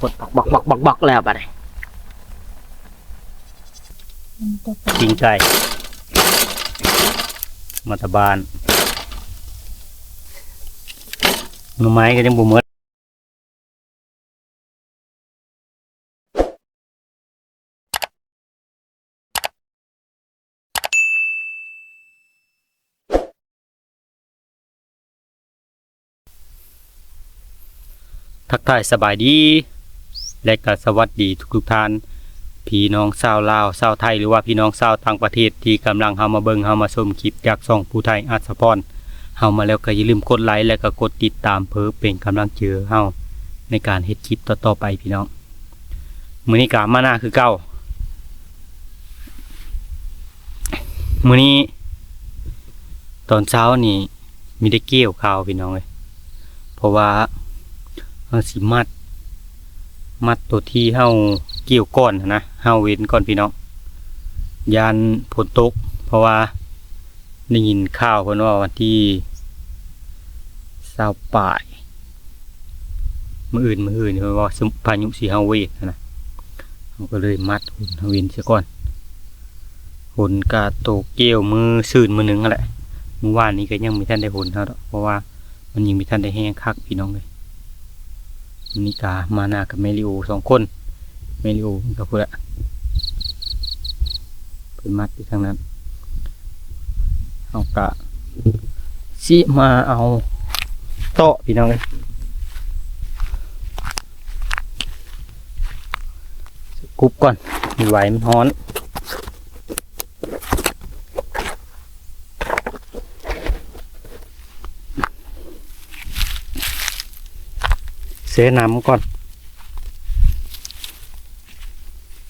พดบอกบอกบอกบอกแล้วบัดนี้กไปกินไก่มาตะบานหน่อไม้ก็ยังบ่หมดทักทายสบายดี และก็สวัสดีทุกๆท่านพี่น้องชาวลาวชาวไทยหรือว่าพี่น้องชาวต่างประเทศที่กำลังเฮามาเบิงเฮามาชมคลิปจากช่องผู้ไทยอัศพรเฮามาแล้วก็อย่าลืมกดไลค์และก็กดติดตามเพื่อเป็นกำลังเจอเฮาในการเฮ็ดคลิปต่อๆไปพี่น้องมื้อนี้ก็มาหน้าคือเก่ามื้อนี้ ตอนเช้านี่มีได้เกี่ยวข้าวพี่น้องเลยเพราะว่าเฮาสิมัด มัดตัวที่เฮาเกี่ยวก่อนนะเฮาเว้นก่อนพี่น้องยานฝนตก เพราะว่าได้ยินข่าวเพิ่นว่าวันที่20ปลายมืออื่นมืออื่นเพิ่นว่าสุพายุสิเฮาเวทนนะเฮาก็เลยมัดหุ่นเฮาเว้นเสียก่อนหุ่นกะโตเกี่ยวมือซื่นมือหนึงนั่นแหละเมื่อวานนี้ก็ยังมีท่านได้หุ่นเฮาเพราะว่ามันยังมีท่านได้แห้งคักพี่น้องเลย นี่กามานากับเมลิโอสองคน เมลิโอกับพื่อนเป็นมัดที่ทางนั้นเอากะสิมาเอาโต๊ะพี่น้องเลยกุบก่อนมีไหวมันฮ้อน สียน้ำก่อน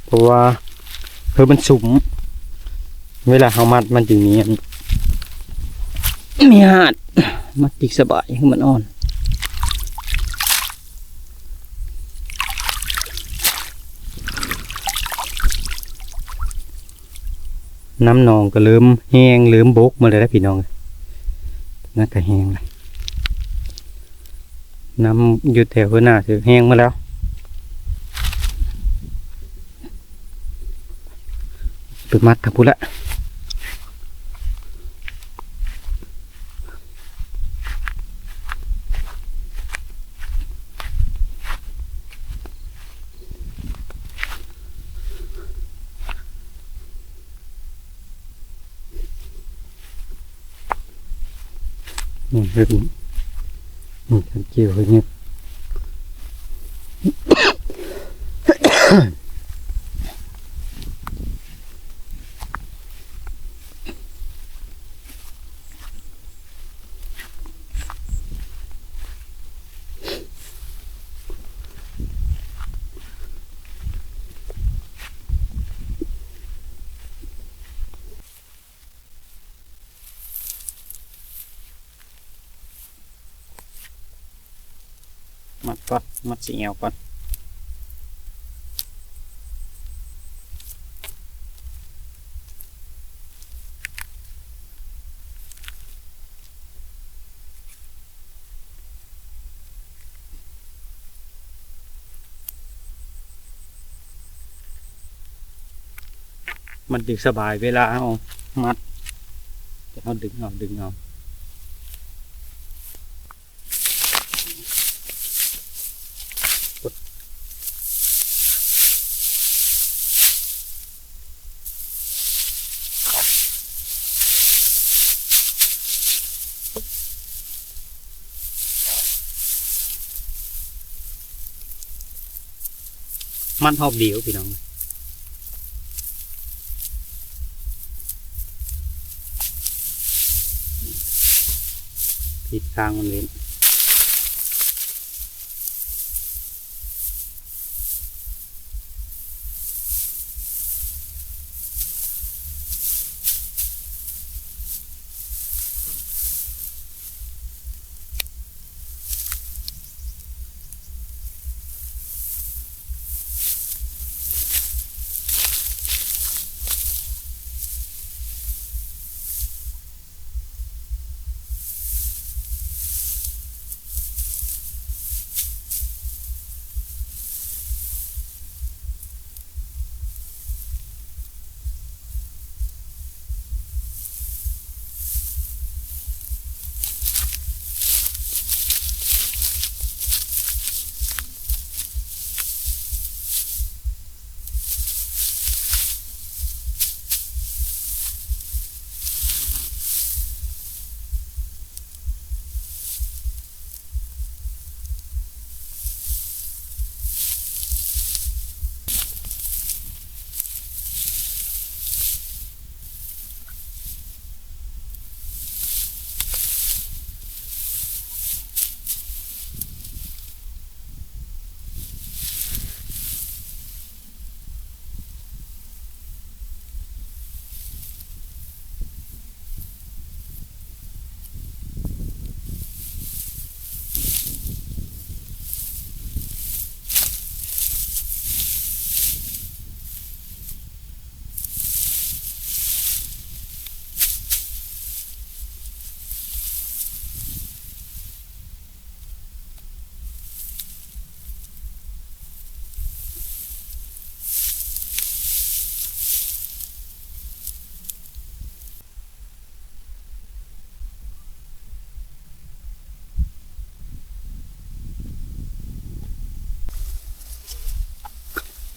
เพราะว่าเพื่อมันสุมเวลาเขามัดมันจึงมีอันมีหาดมัดติกสบายให้มันอ่อนน้ำนองก็เริ่มแห้งเริ่มบกมาเลยนะพี่น้องน่าก็แห้งเลย น้ำอยู่แถวหน้าถือแห้งมาแล้ว ไปมัดทับพุละนี่เรื่อง นี้นี่ทั นเกี่ยวเลยเนี่ยมัดก่อนมัดสีเอวก่อนมันดึงสบายเวลาเอามัดจะเอาดึงเอาดึงเอา มันหอบเดียวพี่น้องผิดทางมันเว้น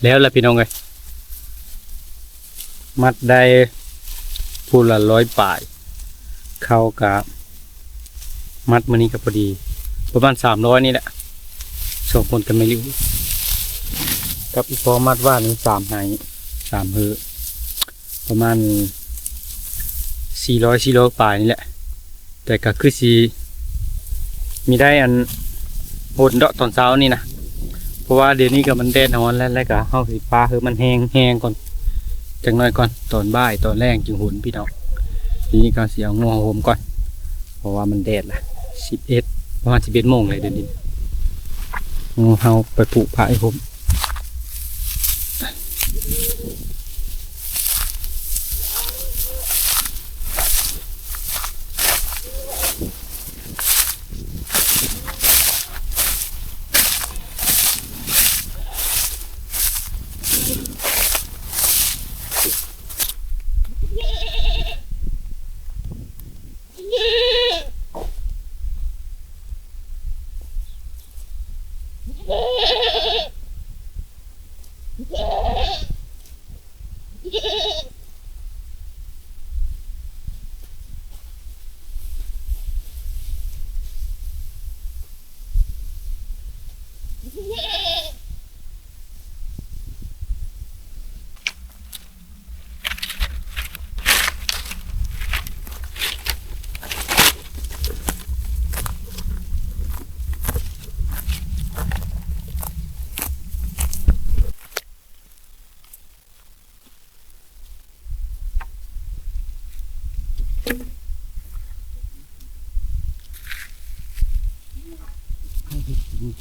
แล้วล่ะพี่น้องเอ้ยมัดได้พูละร้อยป่าย เข้ากับมัดมานี่ก็พอดี ประมาณสามร้อยนี่แหละสองคนกันไม่ริ้กับอีกพอมัดว่านี่สามไหสามเฮอประมาณสี่ร้อยสี่ร้อยป่ายนี่แหละ แต่ก็คือสีมีได้อันโหดเดาะตอนเช้านี่นะ เพราะว่าเดี๋ยวนี้ก็มันแดดร้อนแล้วแล้วก็เฮาสิปลาคือมันแห้งแห้งก่อนจังน้อยก่อนตอนบ่ายตอนแรงจึงหุนพี่น้องทีนี้ก็เสียงัวโฮมก่อน เพราะว่ามันแดดละสิบเอ็ดประมาณสิบเอ็ดโมงเลยเดี๋ยวนี้งูเฮาไปปลูกผ้าให้ผม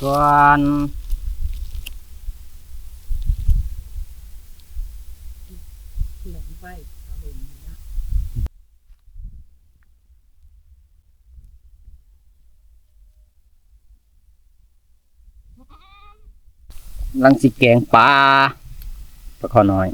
ก่อนลังสิแกงปลาปลาคอน้อย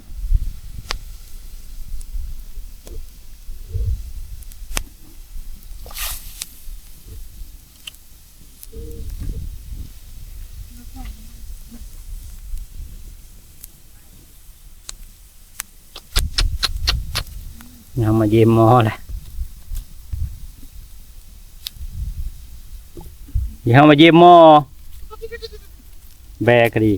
ยังมาเยี่ยมหมอแหละยังมาเยี่ยมหมอแบกดี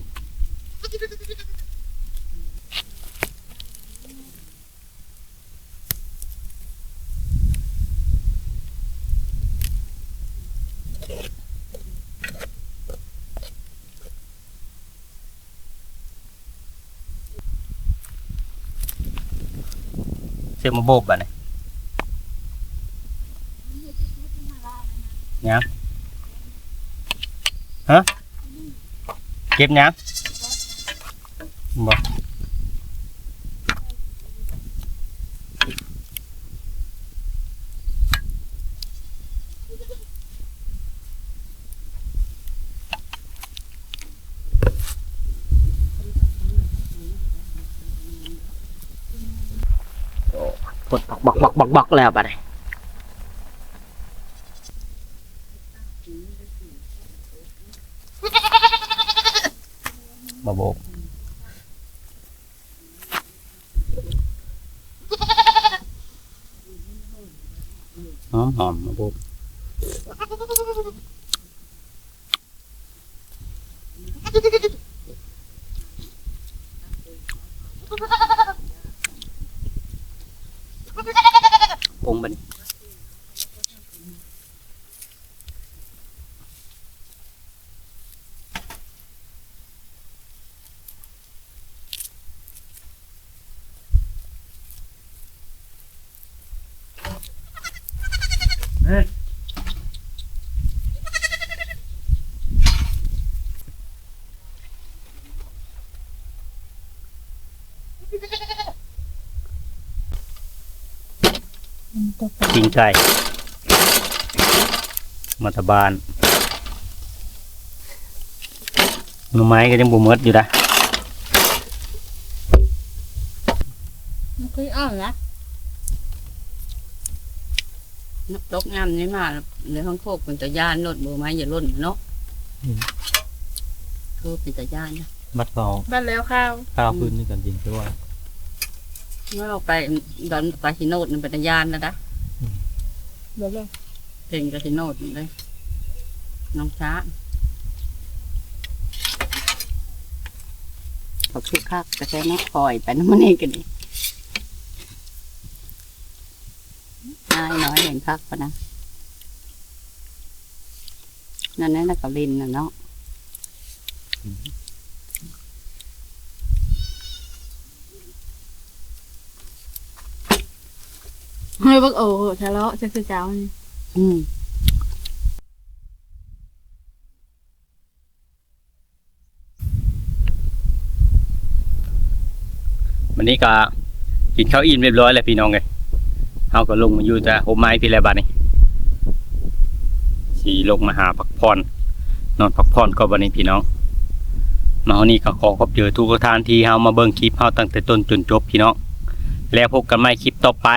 เสียมาโบบอะ เนี่ยยังฮะเก็บยังบ่กดบักบักบักบักบักแล้วบัดนี้มาโบบหอมหอมมาบบป กินไก่มาตะบานหน่อไม้ก็ยังบ่หมดอยู่นะมันคืออ่อนนะนักตกงามนี่มาในห้องโคกเป็นตะยานรถเบอร์ไม้อย่าล่นเนาะคือเป็นตะยานนะมัดเขาบ้านแล้วข้าวข้าวพื้นนี่กันจริงใช่ว่าเมื่อ เราไปดอนปลาชิโนดมันเป็นยานนะนะเดี๋ยวเลยเพลงกับชิโนดนี่เลยน้องช้าเขาคึกคักแต่แค่นักคอยไปน้ำมันเองกันนี่นายน้อยเห็นคักปะนะนั่นนั่นน่ะกับลินน่ะเนาะ เฮ้ยบักโอ้ทะเลาะจะคือเจ้านี่อืมวันนี้ก็กินข้าวอิ่มเรียบร้อยแล้วพี่น้องเลยเฮาก็ลงมาอยู่แต่โฮมไม้พี่แล้วบัดนี้สีลงมาหาพักผ่อนนอนพักผ่อนก็บัดนี้พี่น้องมาวันนี้ก็ขอขอบเจอทุกท่านที่เฮามาเบิ่งคลิปเฮาตั้งแต่ต้นจนจบพี่น้องแล้วพบกันใหม่คลิปต่อไป